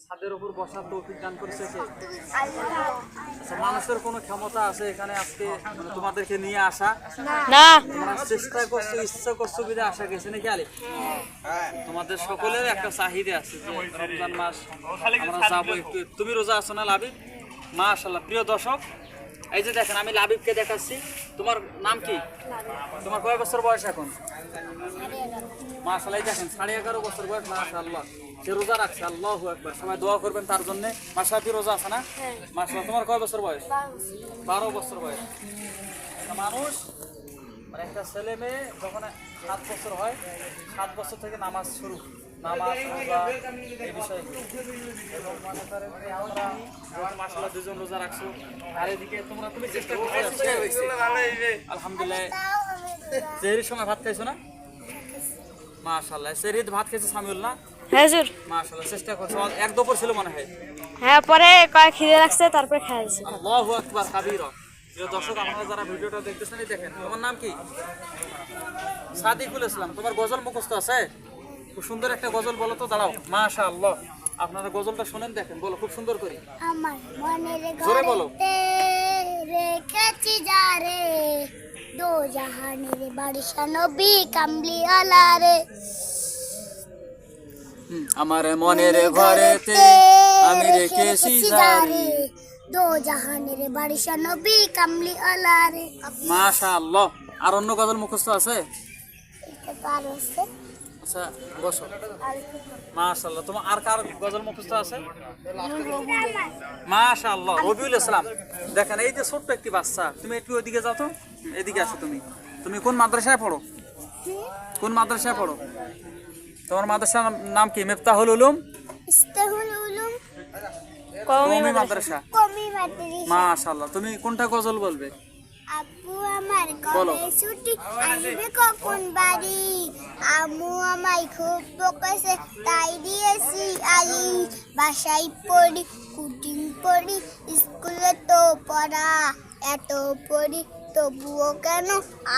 ছাদের উপর বসার তৌফিক দান করেছে কে আচ্ছা, মানুষের কোনো ক্ষমতা আছে এখানে আজকে মানে তোমাদেরকে নিয়ে আসা? না। তোমরা চেষ্টা করছ ইচ্ছা করছ বিধে আসা গেছে নাকি আলি? তোমাদের সকলের একটা চাহিদা আছে যে রমজান মাস আমরা যাব একটু। তুমি রোজা আছো না লাবিব? মাশাল্লাহ প্রিয় দর্শক এই যে দেখেন আমি লাবিবকে দেখাচ্ছি। তোমার নাম কি? তোমার কয় বছর বয়স এখন? মাশাল্লাহ এই দেখেন সাড়ে এগারো বছর বয়স মাশাল্লাহ সে রোজা রাখছে আল্লাহ একবার সবাই দোয়া করবেন তার জন্য। মাসাফি রোজা আছে না? মাশাল্লাহ তোমার কয় বছর বয়স? বারো বছর। বয়স। একটা মানুষ মানে একটা ছেলে মেয়ে যখন সাত বছর হয় সাত বছর থেকে নামাজ শুরু। নামাজ রোজা এই বিষয়গুলো এবং মনে করেন আমরা মাসাল্লাহ দুজন রোজা রাখছো। আর এদিকে তোমরা তুমি চেষ্টা করছ আলহামদুলিল্লাহ। সময় ভাত খাইছো না? মাশাল্লাহ সেহরিত ভাত খাইছো সামিউল না? হ্যাঁ হুজুর। মাশাল্লাহ চেষ্টা করছ এক দুপুর ছিল মনে হয়। হ্যাঁ পরে কয়েক খিদে লাগছে তারপরে খাইছি আল্লাহু আকবার কাবীরা প্রিয় দর্শক আপনারা যারা ভিডিওটা দেখতেছেন দেখেন তোমার নাম কি? সাদিকুল ইসলাম তোমার গজল মুখস্থ আছে? খুব সুন্দর একটা গজল বলো তো দাঁড়াও। মাশাআল্লাহ আপনারা গজলটা শুনেন দেখেন বলো খুব সুন্দর করে। আমার মনের জোরে বলো। রেখেছি যা দো জাহানের বারিশা নবী কামলি আলা রে। আমার মনের ঘরেতে আমি রেখেছি জারি দো জাহানের বারিশা নবী কামলি আলা রে মাশাআল্লাহ। আর অন্য গজল মুখস্থ আছে? আচ্ছা বসো। মাশাআল্লাহ। তোমার আর কার গজল মুখস্থ আছে? মাশাআল্লাহ রবিউল ইসলাম। দেখেন এই যে ছোট্ট একটি বাচ্চা তুমি একটু ওইদিকে যাও তো। এদিকে আসো তুমি। তুমি কোন মাদ্রাসায় পড়ো? কোন মাদ্রাসায় পড়ো? তোমার মাদ্রাসার নাম- কি? মেফতাহুল উলুম? ইস্তাহুল উলুম। কওমি মাদ্রাসা। কমি মাদ্রাসা। মাশাআল্লাহ। তুমি কোনটা গজল বলবে? আব্বু আমার কবে ছুটি আসবে কখন বাড়ি? আম্মু আমায় খুব বকেছে তাই দিয়েছি আলি। বাসায় পড়ি কুটিং পড়ি স্কুলে তো পড়া এত পড়ি। তবুও কেন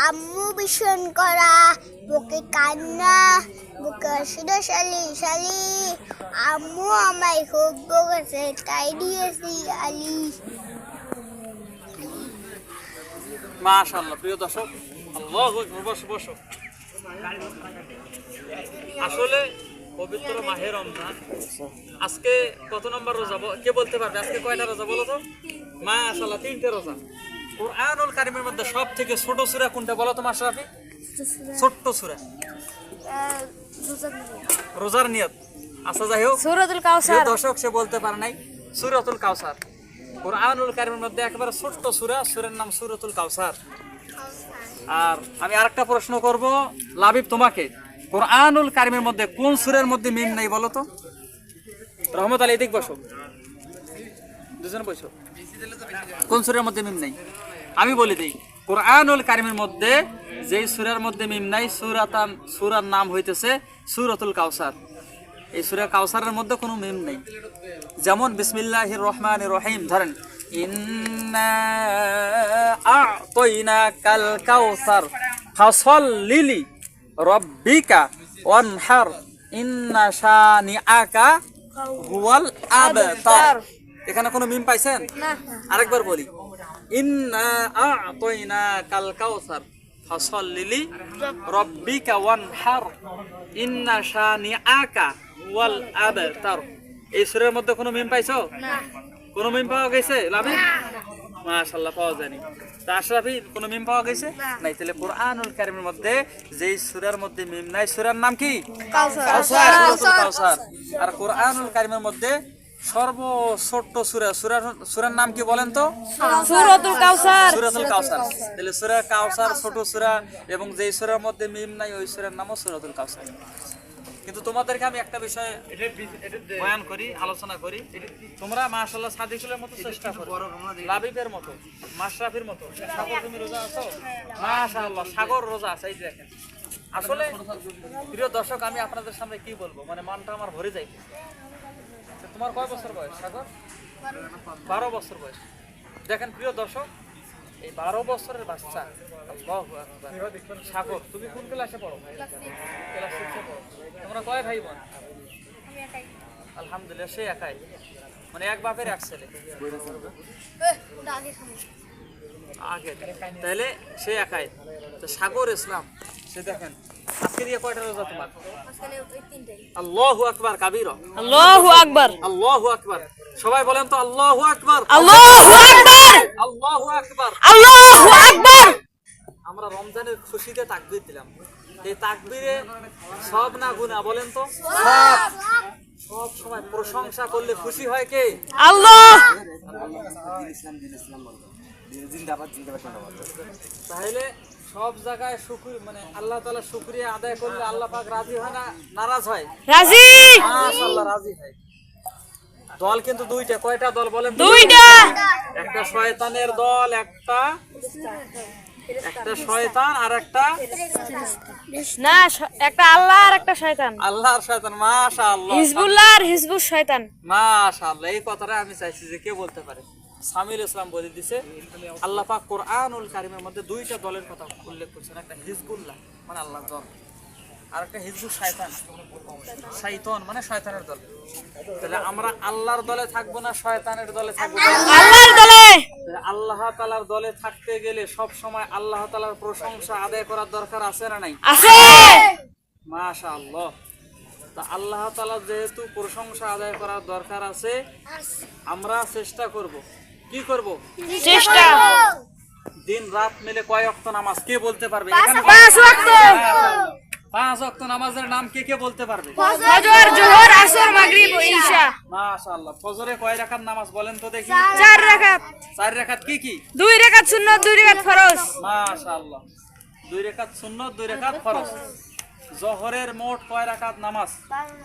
আম্মু ভীষণ করা বুকে কান্না, বুকে আসলে শালি শালি। আম্মু আমায় খুব বকেছে, তাই দিয়েছি আলি। মাশাআল্লাহ, প্রিয় দর্শক, আল্লাহু বসো বসো। আসলে পবিত্র মাহে রমজান। আজকে কত নম্বর রোজা? কে বলতে পারবে? আজকে কয়টা রোজা বলো তো? মাশাআল্লাহ, তিনটে রোজা। কোরআনুল কারিমের মধ্যে সব থেকে ছোট সূরা কোনটা বলো তো মাশরাফি? ছোট্ট সূরা। রোজার নিয়ত। আচ্ছা যাই হোক। সুরতুল কাউসার। দর্শক সে বলতে পারে নাই সুরাতুল কাউসার। কোরআনুল কারিমের মধ্যে একেবারে ছোট্ট সূরা সূরের নাম সুরাতুল কাউসার। আর আমি আরেকটা প্রশ্ন করব লাবিব তোমাকে। কোরআনুল কারিমের মধ্যে কোন সুরের মধ্যে মিম নাই বলো তো? রহমত আলী এদিক বসো। দুজন বসো। কোন সূরের মধ্যে মিম নাই? আমি বলে দিই, কোরআনুল কারিমের মধ্যে যেই সুরের মধ্যে মিম নাই সূরাতাম সূরার নাম হইতেছে সূরাতুল কাউসার এই সূরা কাউসারের মধ্যে কোনো মিম নেই। যেমন বিসমিল্লাহির রহমান রহিম, ধরেন, ইন্না এখানে কোনো মিম পাইছেন? আরেকবার বলি। ইন্না আ'তাইনাকাল কাউসার ফাসাল্লিলি রাব্বিকা ওয়ানহার ইন্না শানিআকা ওয়াল আবতার। এই সুরের মধ্যে কোনো মিম পাইছো? কোনো মিম পাওয়া গেছে লাভি? মাশাল্লাহ পাওয়া যায়নি। তা আশরাফি কোনো মিম পাওয়া গেছে? নাই তাহলে কোরআনুল কারিমের মধ্যে যেই সূরার মধ্যে মিম নাই সূরার নাম কি? কাউসার আর কোরআনুল কারিমের মধ্যে সর্ব ছোট্ট সূরা। সূরার সূরার নাম কি বলেন তো? সুরতুল কাউসার। সূরাতুল কাউসার। তাহলে সূরা কাউসার ছোট সূরা এবং যেই সূরার মধ্যে মিম নাই ওই সূরার নামও সূরাতুল কাউসার। কিন্তু তোমাদেরকে আমি একটা বিষয় বয়ান করি আলোচনা করি। তোমরা মাশাআল্লাহ সাদিকুলের মতো চেষ্টা করো। লাবিবের মতো মাশরাফির মতো। সাগর তুমি রোজা আছো? মাশাআল্লাহ সাগর রোজা আছে এই দেখেন। আসলে প্রিয় দর্শক আমি আপনাদের সামনে কি বলব? মানে মনটা আমার ভরে যায় তোমার কয় বছর বয়স, সাগর? বারো বছর বয়স। দেখেন, প্রিয় দর্শক, এই বারো বছরের বাচ্চা। সাগর, তুমি কোন ক্লাসে পড়ো? ক্লাস সিক্সে পড়ো। তোমরা কয় ভাই বোন? আলহামদুলিল্লাহ, সে একাই। মানে এক বাপের এক ছেলে। আগে। তাহলে সে একাই। তো সাগর ইসলাম, সে দেখেন আজকে দিয়ে কয়টা রোজা তোমার? আল্লাহু আকবার কাবির। আল্লাহু আকবার। আল্লাহু আকবার। সবাই বলেন তো আল্লাহু আকবার। আল্লাহু আকবার। আল্লাহু আকবার। আল্লাহু আকবার। আমরা রমজানের খুশিতে তাকবীর দিলাম। এই তাকবীরে সব না গুণা বলেন তো? সব সব সময় প্রশংসা করলে খুশি হয় কে? আল্লাহ। তাহলে সব জায়গায় শুকুর মানে আল্লাহ তাআলা শুকরিয়া আদায় করলে আল্লাহ পাক রাজি হয় না নারাজ হয়? রাজি! মাশাআল্লাহ রাজি হয়। দল কিন্তু দুইটা কয়টা দল বলেন? দুইটা! একটা শয়তানের দল একটা একটা শয়তান আর একটা না একটা আল্লাহ আর একটা শয়তান। আল্লাহর শয়তান মাশাআল্লাহ। হিজবুল্লাহ আর হিজবুর শয়তান। মাশাআল্লাহ এই কথাটা আমি চাইছি যে কে বলতে পারে? সামিল ইসলাম বলে দিছে আল্লাহ পাক কোরআনুল কারিমের মধ্যে দুইটা দলের কথা উল্লেখ করছেন একটা হিজবুল্লাহ মানে আল্লাহর দল আর একটা হিজবুল শয়তান। শয়তান মানে শয়তানের দল। তাহলে আমরা আল্লাহর দলে থাকব না শয়তানের দলে থাকব? আল্লাহর দলে! আল্লাহ তালার দলে থাকতে গেলে সব সময় আল্লাহ তালার প্রশংসা আদায় করার দরকার আছে না নাই? আছে! মাশা আল্লাহ তা আল্লাহ তালা যেহেতু প্রশংসা আদায় করার দরকার আছে। আমরা চেষ্টা করব। কি করব? চেষ্টা। দিন রাত মিলে কয় অক্ত নামাজ? কে বলতে পারবে? এখানে পাঁচ ওয়াক্ত পাঁচ অক্ত নামাজের নাম কে কে বলতে পারবে? ফজর জোহর আসর মাগরিব ও ঈশা মাশাআল্লাহ। ফজরে কয় রাকাত নামাজ বলেন তো দেখি। চার রাকাত। চার রাকাত কি কি? দুই রাকাত সুন্নাত দুই রাকাত ফরজ। মাশাআল্লাহ। দুই রাকাত সুন্নত দুই রাকাত ফরজ। জহরের মোট কয় রাকাত নামাজ?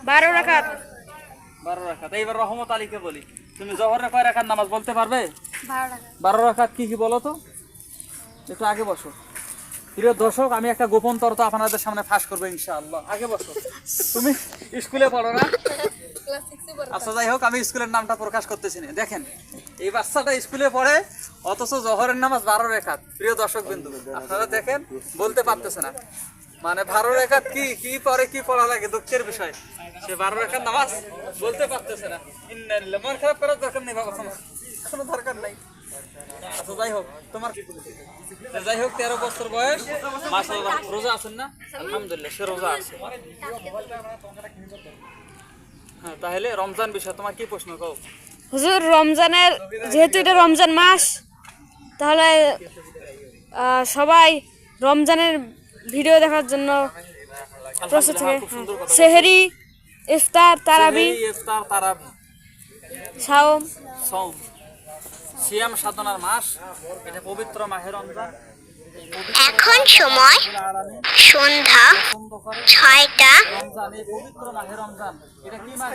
বারো রাকাত। বারো রাখাত এইবার রহমত আলীকে বলি। তুমি জহরের কয় রাখাত নামাজ বলতে পারবে? বারো রাখাত। কি কি বলো তো? একটু আগে বসো। প্রিয় দর্শক আমি একটা গোপন তর্ক আপনাদের সামনে ফাঁস করব ইনশাআল্লাহ। আগে বসো। তুমি স্কুলে পড়ো না? আচ্ছা যাই হোক আমি স্কুলের নামটা প্রকাশ করতেছি না। দেখেন এই বাচ্চাটা স্কুলে পড়ে অথচ জহরের নামাজ বারো রেখাত। প্রিয় দর্শক বিন্দু আপনারা দেখেন বলতে পারতেছে না। মানে বারো রেখাত কি কি পরে কি পড়া লাগে? দুঃখের বিষয়। সে বারো রেখার নামাজ বলতে পারতেছে না। মন খারাপ করার দরকার নেই বাবা কোনো কোনো দরকার নাই। আচ্ছা যাই হোক, তোমার যাই হোক, তেরো বছর বয়স। মাসাল্লাহ রোজা আছেন না? আলহামদুলিল্লাহ, সে রোজা আছে। হ্যাঁ তাহলে রমজান বিষয় তোমার কি প্রশ্ন কও? হুজুর, রমজানের, যেহেতু এটা রমজান মাস, তাহলে সবাই রমজানের ভিডিও দেখার জন্য প্রস্তুত থাকে। কথা সেহেরি ইফতার তারাবি। ইফতার তারাবি। সাওম। সৌম সিয়াম সাধনার মাস। এটা পবিত্র মাহের রমজান। এখন সময় সন্ধ্যা ছয়টা। পবিত্র মাহে রমজান। এটা কি মাস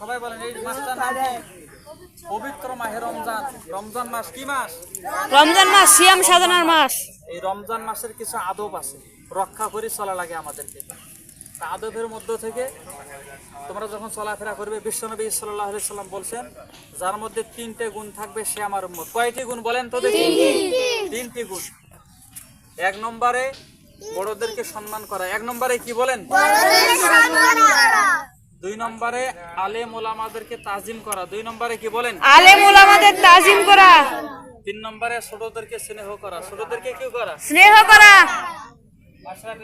সবাই বলেন এই মাসটার নাম কি? পবিত্র মাহে রমজান। রমজান মাস কি মাস? রমজান মাস সিয়াম সাধনার মাস। এই রমজান মাসের কিছু আদব আছে। রক্ষা করে চলা লাগে আমাদেরকে। তা আদবের মধ্য থেকে তোমরা যখন চলাফেরা করবে বিশ্বনবী সাল্লাহ আলি সাল্লাম বলছেন যার মধ্যে তিনটে গুণ থাকবে সে আমার উম্মত। কয়টি গুণ বলেন তো দেখি। তিনটি। গুণ। এক নম্বরে বড়দেরকে সম্মান করা। এক নম্বরে কি বলেন? দুই নম্বরে আলেম ওলামাদেরকে তাজিম করা। দুই নম্বরে কি বলেন? আলেম ওলামাদের তাজিম করা। তিন নম্বরে ছোটদেরকে স্নেহ করা। ছোটদেরকে কি করা? স্নেহ করা।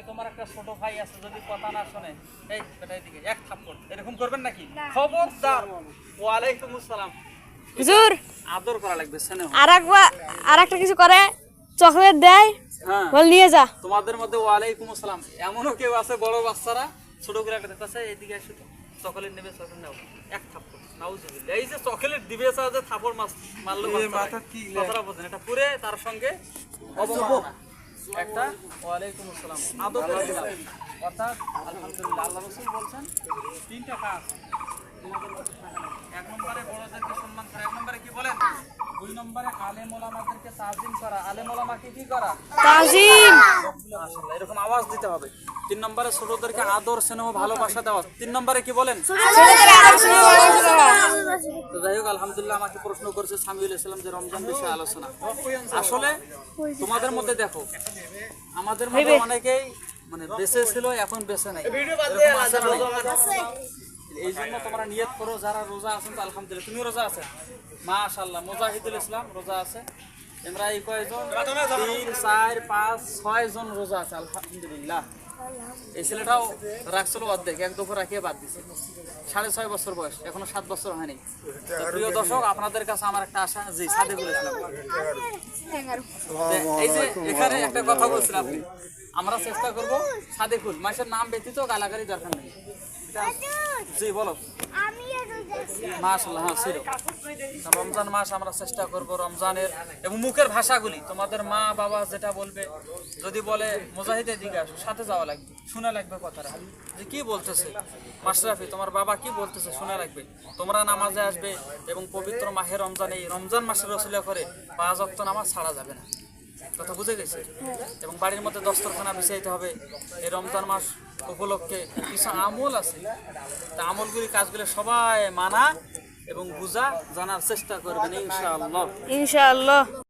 তোমার একটা ছোট ভাই আছে যদি কথা না শুনে এই বেটা এদিকে এক থাপ্পড়। এরকম করবেন নাকি? খবরদার। ওয়ালাইকুম আসসালাম। হুজুর। আদর করা লাগবে স্নেহ। আর একবার আর একটা কিছু করে চকলেট দেয় হ্যাঁ। বল নিয়ে যা। তোমাদের মধ্যে ওয়ালাইকুম আসসালাম। এমনও কেউ আছে বড় বাচ্চারা ছোট করে একটা আসো তো। চকলেট নেবে চকলেট নাও। এক থাপ্পড়। এই যে চকলেট দিবে যে থাপ্পড় মাছ মারলো মাথা কি কথাটা বোঝেন। এটা পুরে তার সঙ্গে অবমাননা একটা ওয়ালাইকুম আসসালাম। আদর অর্থাৎ আলহামদুলিল্লাহ আল্লাহ রসুল বলছেন তিনটা কাজ। এক নম্বরে বড়দেরকে সম্মান করে এক নম্বরে কি বলেন? দুই নম্বরে আলেম ওলামাদেরকে তাজিম করা। আলেম ওলামাকে কি করা? তাজিম! মাশাআল্লাহ, এরকম আওয়াজ দিতে হবে। তিন নম্বরে ছোটদেরকে আদর স্নেহ ভালোবাসা দেওয়া। তিন নম্বরে কি বলেন? তো যাই হোক আলহামদুলিল্লাহ আমাকে প্রশ্ন করেছে সামিউল ইসলাম যে রমজান বিষয়ে আলোচনা। আসলে তোমাদের মধ্যে দেখো আমাদের মধ্যে অনেকেই মানে বেঁচে ছিল এখন বেঁচে নাই। এই জন্য তোমরা নিয়ত করো যারা রোজা আছেন তো আলহামদুলিল্লাহ। তুমি রোজা আছে মাশাল্লাহ মুজাহিদুল ইসলাম রোজা আছে। আমরা এই কয়জন? তিন চার পাঁচ ছয় জন রোজা আছে আলহামদুলিল্লাহ। এই ছেলেটাও রাখছিল অর্ধেক এক দুপুর রাখিয়ে বাদ দিছে। সাড়ে ছয় বছর বয়স এখনও সাত বছর হয়নি। প্রিয় দর্শক আপনাদের কাছে আমার একটা আশা জি সাদে বলেছিলাম এই যে এখানে একটা কথা বলছিলেন আপনি আমরা চেষ্টা করব সাদে ফুল মাসের নাম ব্যতীত গালাগালি দরকার নেই। জি বলো। মাশাল্লাহ হ্যাঁ ছিল। রমজান মাস আমরা চেষ্টা করব রমজানের এবং মুখের ভাষাগুলি তোমাদের মা বাবা যেটা বলবে যদি বলে মুজাহিদের দিকে আসো সাথে যাওয়া লাগবে শোনা লাগবে কথাটা। যে কি বলতেছে? মাশরাফি তোমার বাবা কি বলতেছে শোনা লাগবে। তোমরা নামাজে আসবে এবং পবিত্র মাহে রমজান এই রমজান মাসের রসিলা করে পাঁচ অক্ত নামাজ ছাড়া যাবে না। কথা বুঝে গেছে? এবং বাড়ির মধ্যে দস্তরখানা বিছাইতে হবে। এই রমজান মাস উপলক্ষে কিছু আমল আছে। তা আমলগুলি কাজগুলি সবাই মানা এবং বুঝা, জানার চেষ্টা করবেন, ইনশাআল্লাহ। ইনশাআল্লাহ।